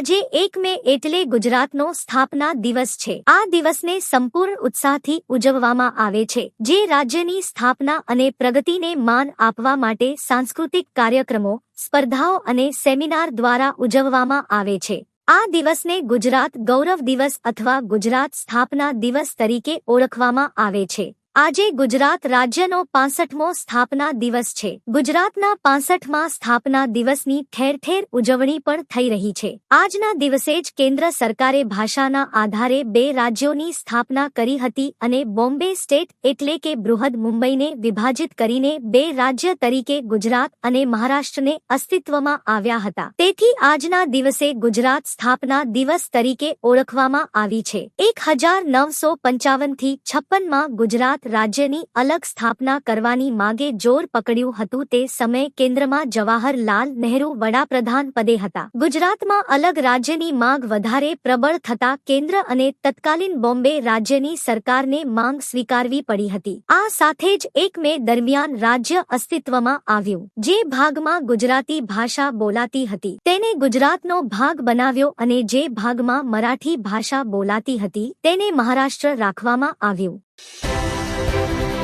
આજે એક મે એટલે ગુજરાતનો સ્થાપના દિવસ છે. આ દિવસને સંપૂર્ણ ઉત્સાહથી ઉજવવામાં આવે છે, જે રાજ્યની સ્થાપના અને પ્રગતિને માન આપવા માટે સાંસ્કૃતિક કાર્યક્રમો, સ્પર્ધાઓ અને સેમિનાર દ્વારા ઉજવવામાં આવે છે. આ દિવસને ગુજરાત ગૌરવ દિવસ અથવા ગુજરાત સ્થાપના દિવસ તરીકે ઓળખવામાં આવે છે. આજે ગુજરાત રાજ્યનો પાસઠમો સ્થાપના દિવસ છે. ગુજરાતના પાસઠમાં સ્થાપના દિવસની ઠેર ઠેર ઉજવણી પણ થઈ રહી છે. આજના દિવસે જ કેન્દ્ર સરકારે ભાષાના આધારે બે રાજ્યોની સ્થાપના કરી હતી અને બોમ્બે સ્ટેટ એટલે કે બૃહદ મુંબઈને વિભાજિત કરીને બે રાજ્ય તરીકે ગુજરાત અને મહારાષ્ટ્રને અસ્તિત્વમાં આવ્યા હતા. તેથી આજના દિવસે ગુજરાત સ્થાપના દિવસ તરીકે ઓળખવામાં આવી છે. એક હજાર નવસો પંચાવનથી છપ્પનમાં ગુજરાત રાજ્યની અલગ સ્થાપના કરવાની માગે જોર પકડ્યું હતું તે સમયે કેન્દ્રમાં જવાહરલાલ નહેરુ વડાપ્રધાન પદે હતા. ગુજરાતમાં અલગ રાજ્યની માંગ વધારે પ્રબળ થતા કેન્દ્ર અને તત્કાલીન બોમ્બે રાજ્યની સરકારને માંગ સ્વીકારવી પડી હતી. આ સાથે જ એક મે દરમિયાન રાજ્ય અસ્તિત્વમાં આવ્યું, જે ભાગમાં ગુજરાતી ભાષા બોલાતી હતી. તેને ગુજરાતનો ભાગ બનાવ્યો અને જે ભાગમાં મરાઠી ભાષા બોલાતી હતી તેને મહારાષ્ટ્ર રાખવામાં આવ્યું. Thank you.